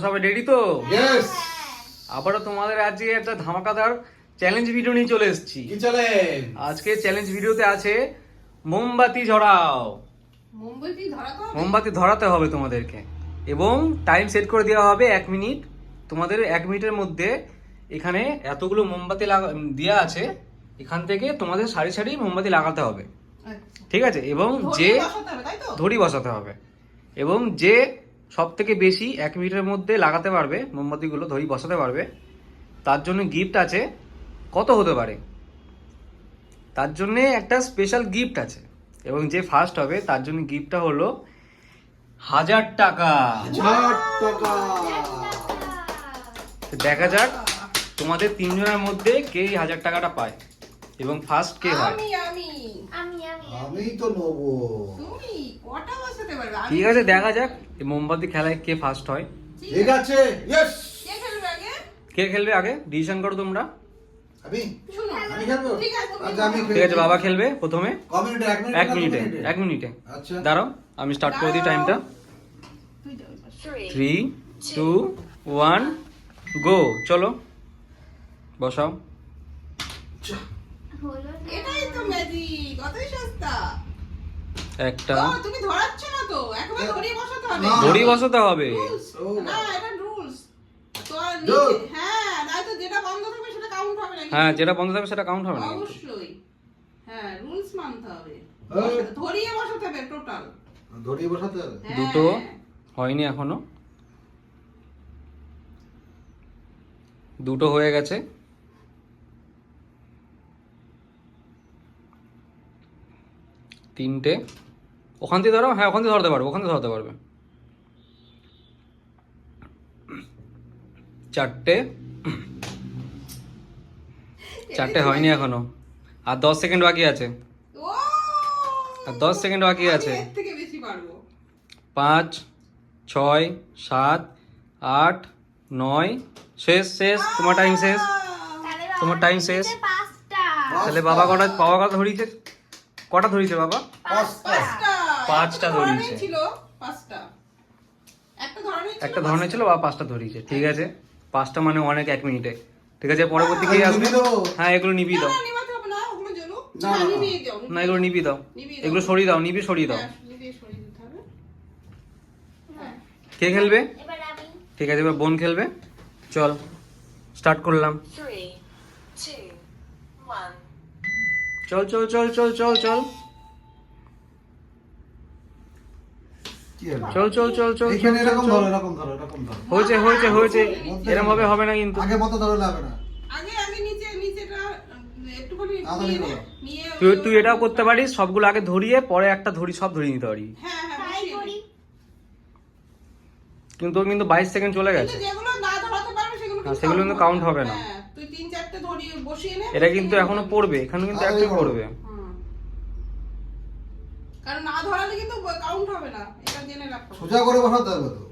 সবাই রেডি তো? ইয়েস আবারও তোমাদের আজকে একটা ধামাকাদার চ্যালেঞ্জ ভিডিও নিয়ে চলে এসেছি। কি আজকে চ্যালেঞ্জ ভিডিওতে আছে মোমবাতি ঝরাও। মোমবাতি ধরা হবে? মোমবাতি ধরাতে হবে তোমাদেরকে। এবং টাইম সেট করে দেওয়া হবে এক মিনিট তোমাদের এক মিনিটের মধ্যে এখানে এতগুলো মোমবাতি লাগা দেওয়া আছে। এখান থেকে তোমাদের সারি সারি মোমবাতি লাগাতে হবে। আচ্ছা। ঠিক আছে? এবং যে? ধরি বসাতে হবে। এবং যে সব থেকে বেশি এক মিনিটের মধ্যে লাগাতে পারবে মোমবাতিগুলো ধরি বসাতে পারবে। তার জন্য গিফট আছে কত হতে পারে? তার জন্যে একটা স্পেশাল গিফট আছে। এবং যে ফার্স্ট হবে তার জন্য গিফটটা হলো হাজার টাকা। দেখা যাক তোমাদের তিনজনের মধ্যে কে হাজার টাকাটা পায় এবং ফার্স্ট কে হয়। আমি আমি। আমি আমি আমি তো নেব। তুমি কটা বসাতে পারবে? ঠিক আছে দেখা যাক মোমবাতি খেলায় কে ফার্স্ট হয়। ঠিক আছে। ইয়েস কে খেলবে আগে? কে খেলবে আগে? ডিসিশন করো তোমরা। আমি? শুনো আমি খেলব? ঠিক আছে, আচ্ছা আমি ঠিক আছে বাবা খেলবে প্রথমে। এক মিনিটে এক মিনিটে আচ্ছা। দাঁড়াও আমি স্টার্ট করে দিই টাইমটা থ্রি টু ওয়ান গো চলো বসাও। এটাই তো ম্যাজিক অতই সস্তা। একটা। তুমি ধরাচ্ছ না তো? একবার ধরিয়ে বসাতে হবে। না। ঘড়ি বসাতে হবে? না এটা রুলস তো আর Rules। নিচে- হ্যাঁ নয়তো যেটা বন্ধ থাকবে সেটা কাউন্ট হবে না হ্যাঁ যেটা বন্ধ থাকবে সেটা কাউন্ট হবে না অবশ্যই। হ্যাঁ রুলস মানতে হবে। হ্যাঁ। ধরিয়ে বসাতে হবে টোটাল ধরিয়ে বসাতে হবে? দুটো হয়নি এখনও। দুটো হয়ে গেছে। তিনটে। ওখান থেকে ধরো হ্যাঁ ওখান থেকে ধরতে পারবে ওখান থেকে ধরতে পারবে। চারটে। চারটে হয়নি এখনও। আর দশ সেকেন্ড বাকি আছে। আর দশ সেকেন্ড বাকি আছে। এর থেকে বেশি পারব। পাঁচ ছয় সাত আট নয় শেষ শেষ। তোমার টাইম শেষ। তোমার টাইম শেষ। তাহলে বাবা কটা বাবা কটা ধরিয়েছে? কটা ধরিয়েছে বাবা? পাঁচটা। ধরিয়েছে। একটা ধরনের ছিল বাবা পাঁচটা ধরিয়েছে ঠিক আছে? পাঁচটা মানে অনেক এক মিনিটে। ঠিক আছে পরবর্তী খেয়ে আসবে? হ্যাঁ এগুলো নিবি দাও। না এগুলো নিবি দাও। এগুলো সরিয়ে দাও নিবি সরিয়ে দাও। কে খেলবে? ঠিক আছে এবার বোন খেলবে। চল স্টার্ট করলাম। চল চল চল চল চল চল? চল চল চল চল এরকম। ধরো এরকম ধরো এরকম ধরো। হয়েছে হয়েছে হয়েছে। এরম ভাবে হবে না কিন্তু। আগে মতো ধরলে হবে না। আগে আগে নিচে নিচেটা একটুখানি নিয়ে নে, করো। নিয়ে তুই তুই এটাও করতে পারিস সবগুলো আগে ধরিয়ে পরে একটা ধরি সব ধরিয়ে নিতে পারি। হ্যাঁ হ্যাঁ। কিন্তু ওর কিন্তু বাইশ সেকেন্ড চলে গেছে। যেগুলো না ধরাতে পারবে সেগুলো হ্যাঁ, কিন্তু সেগুলো কিন্তু count হবে না। হ্যাঁ, চারটে ধরিয়ে বসিয়ে নে এটা কিন্তু এখনও পড়বে এখানে কিন্তু একটা পড়বে। কারণ না ধরালে কিন্তু কাউন্ট হবে না এটা জেনে রাখো। সোজা করে বসাতে হবে তো।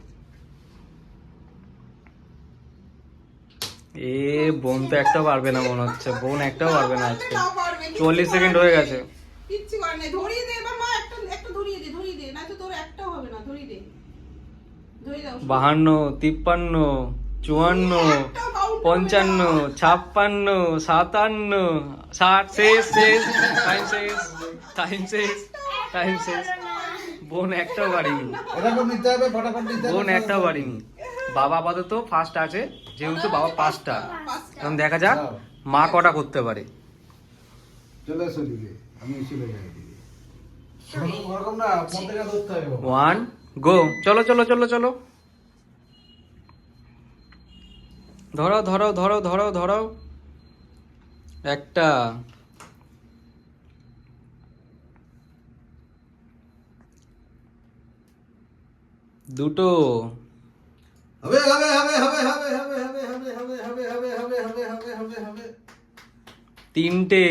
এ বোন তো একটাও পারবে না মনে হচ্ছে বোন একটাও পারবে না আজকে। চল্লিশ সেকেন্ড হয়ে গেছে। কিচ্ছু করার নেই। ধরিয়ে দে এবার মা একটা একটা ধরিয়ে দে ধরিয়ে দে না তো তোর একটাও হবে না ধরিয়ে দে। ধরিয়ে দাও বাহান্ন তিপ্পান্ন চুয়ান্ন পঞ্চান্ন ছাপ্পান্ন সাতান্ন ষাট শেষ শেষ টাইম শেষ টাইম শেষ টাইম শেষ। বোন একটাও হবে বোন একটাও পারিনি বাবা আপাতত ফার্স্ট আছে যেহেতু বাবা পাঁচটা। এখন দেখা যাক মা কটা করতে পারে। চলে আমি চলে যাই। ওয়ান গো চলো চলো চলো চলো। ধরো ধরো ধরো ধরো ধরো একটা দুটো হবে হবে হবে হবে হবে হবে হবে হবে হবে হবে হবে হবে হবে হবে হবে হবে তিনটে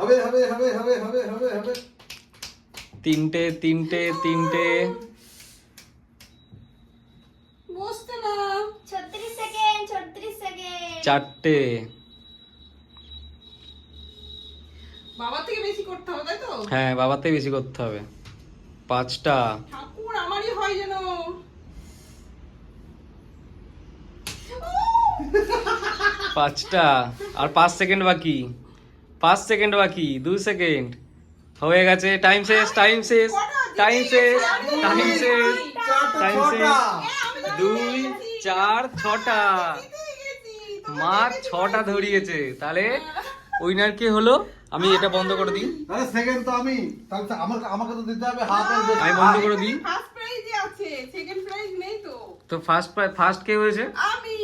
হবে হবে হবে হবে হবে হবে হবে তিনটে তিনটে তিনটে না সেকেন্ড সেকেন্ড চারটে বাবার থেকে বেশি করতে হবে তাই তো হ্যাঁ থেকে বেশি করতে হবে পাঁচটা ঠাকুর আমারই হয় যেন পাঁচটা আর পাঁচ সেকেন্ড বাকি পাঁচ সেকেন্ড বাকি দু সেকেন্ড হয়ে গেছে টাইম শেষ টাইম শেষ টাইম শেষ টাইম শেষ টাইম শেষ দুই চার ছটা। মা ছটা ধরিয়েছে। তাহলে উইনার কে হলো আমি এটা বন্ধ করে দিই। তাহলে সেকেন্ড তো আমি। তাহলে আমাকে আমাকে তো দিতে হবে হাফ। আমি বন্ধ করে দিই। ফার্স্ট প্রাইজে আছে। সেকেন্ড প্রাইজ নেই তো। তো ফার্স্ট ফার্স্ট কে হয়েছে? আমি।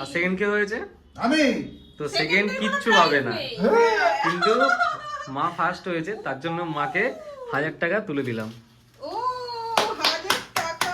আর সেকেন্ড কে হয়েছে? আমি। তো সেকেন্ড কিচ্ছু prize না কিন্তু মা ফার্স্ট হয়েছে তার জন্য মাকে হাজার টাকা তুলে দিলাম। ও হাজার টাকা।